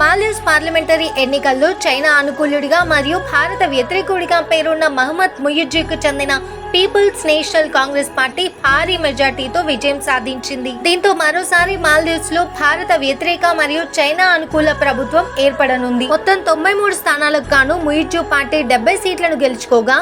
Maldives parliamentary ఎన్నికల్లో China అనుకూలుడిగా మరియు భారత వ్యతిరేకుడిగా పేరున్న మహమ్మద్ ముయిజ్జీకు చెందిన పీపుల్స్ నేషనల్ కాంగ్రెస్ పార్టీ భారీ మెజార్టీతో విజయం సాధించింది. దీంతో మరోసారి మాల్దీవ్స్లో భారత వ్యతిరేక మరియు చైనా అనుకూల ప్రభుత్వం ఏర్పడనుంది. మొత్తం తొంభై మూడు స్థానాలకు గాను ముయిజు పార్టీ డెబ్బై సీట్లను గెలుచుకోగా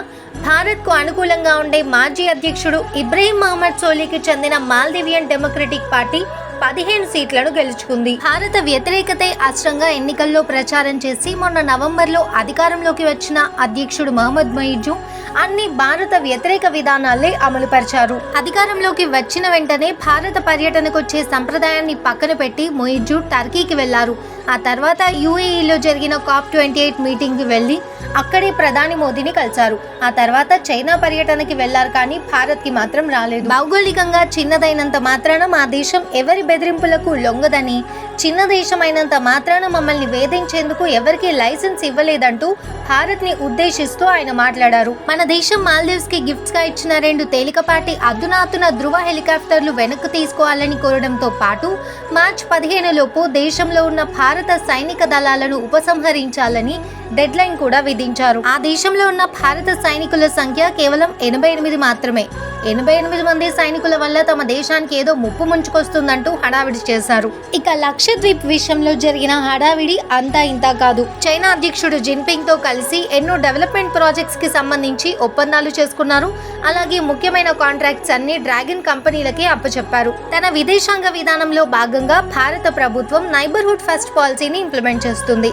భారత్కు అనుకూలంగా ఉండే మాజీ అధ్యక్షుడు ఇబ్రహీం మహమ్మద్ సోలీకి చెందిన మాల్దీవియన్ డెమోక్రటిక్ పార్టీ పదిహేను సీట్లను గెలుచుకుంది. భారత వ్యతిరేకతే అస్త్రంగా ఎన్నికల్లో ప్రచారం చేసి మొన్న నవంబర్లో అధికారంలోకి వచ్చిన అధ్యక్షుడు మహమ్మద్ మొయిజు అన్ని భారత వ్యతిరేక విధానాలే అమలుపరిచారు. అధికారంలోకి వచ్చిన వెంటనే భారత పర్యటనకు వచ్చే సంప్రదాయాన్ని పక్కన పెట్టి మొయిజు టర్కీకి వెళ్ళారు. ఆ తర్వాత యుఏఈలో జరిగిన కాప్ ట్వంటీ ఎయిట్ మీటింగ్కి వెళ్ళి అక్కడే ప్రధాని మోదీని కలిశారు. ఆ తర్వాత చైనా పర్యటనకి వెళ్ళారు కానీ భారత్కి మాత్రం రాలేదు. భౌగోళికంగా చిన్నదైనంత మాత్రాన మా దేశం ఎవరి బెదిరింపులకు లొంగదని చిన్న దేశమైనంత మాత్రాన మమ్మల్ని వేధించేందుకు ఎవరికి లైసెన్స్ ఇవ్వలేదంటూ భారత్ని ఉద్దేశిస్తూ ఆయన మాట్లాడారు. మన దేశం మాల్దీవ్స్కి గిఫ్ట్స్గా ఇచ్చిన రెండు తేలికపాటి అధునాతున ధృవ హెలికాప్టర్లు వెనక్కు తీసుకోవాలని కోరడంతో పాటు మార్చ్ పదిహేను లోపు దేశంలో ఉన్న భారత సైనిక దళాలను ఉపసంహరించాలని డెడ్ లైన్ కూడా విధించారు. ఆ దేశంలో ఉన్న భారత సైనికుల సంఖ్య కేవలం ఎనభై ఎనిమిది మాత్రమే. ఎనభై ఎనిమిది మంది సైనికుల వల్ల తమ దేశానికి ఏదో ముప్పు ముంచుకొస్తుందంటూ హడావిడి చేశారు. ఇక లక్షద్వీప్ విషయంలో జరిగిన హడావిడి అంతా ఇంత కాదు. చైనా అధ్యక్షుడు జిన్పింగ్తో కలిసి ఎన్నో డెవలప్మెంట్ ప్రాజెక్ట్స్కి సంబంధించి ఒప్పందాలు చేసుకున్నారు. అలాగే ముఖ్యమైన కాంట్రాక్ట్స్ అన్ని డ్రాగన్ కంపెనీలకే అప్పచెప్పారు. తన విదేశాంగ విధానంలో భాగంగా భారత ప్రభుత్వం నైబర్హుడ్ ఫస్ట్ పాలసీని ఇంప్లిమెంట్ చేస్తుంది.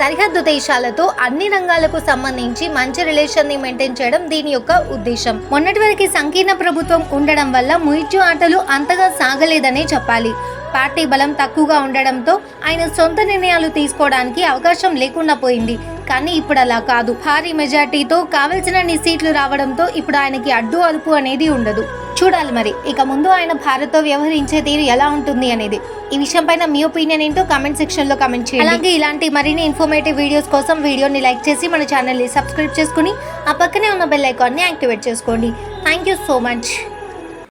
సరిహద్దు దేశాలతో అన్ని రంగాలకు సంబంధించి మంచి రిలేషన్ని మెయింటైన్ చేయడం దీని యొక్క ఉద్దేశం. మొన్నటి వరకు సంకీర్ణ ప్రభుత్వం ఉండడం వల్ల ముయిజు ఆటలు అంతగా సాగలేదనే చెప్పాలి. పార్టీ బలం తక్కువగా ఉండడంతో ఆయన సొంత నిర్ణయాలు తీసుకోవడానికి అవకాశం లేకుండా పోయింది. కానీ ఇప్పుడు అలా కాదు. భారీ మెజార్టీతో కావలసినన్ని సీట్లు రావడంతో ఇప్పుడు ఆయనకి అడ్డు అదుపు అనేది ఉండదు. చూడాలి మరి. ఇక ముందు ఆయన భారత్తో వ్యవహరించే తీరు ఎలా ఉంటుంది అనేది. ఈ విషయం పైన మీ ఒపీనియన్ ఏంటో కామెంట్ సెక్షన్లో కామెంట్ చేయండి. అలాగే ఇలాంటి మరిన్ని ఇన్ఫర్మేటివ్ వీడియోస్ కోసం వీడియోని లైక్ చేసి మన ఛానల్ని సబ్స్క్రైబ్ చేసుకుని ఆ పక్కనే ఉన్న బెల్ ఐకాన్ని యాక్టివేట్ చేసుకోండి. Thank you so much.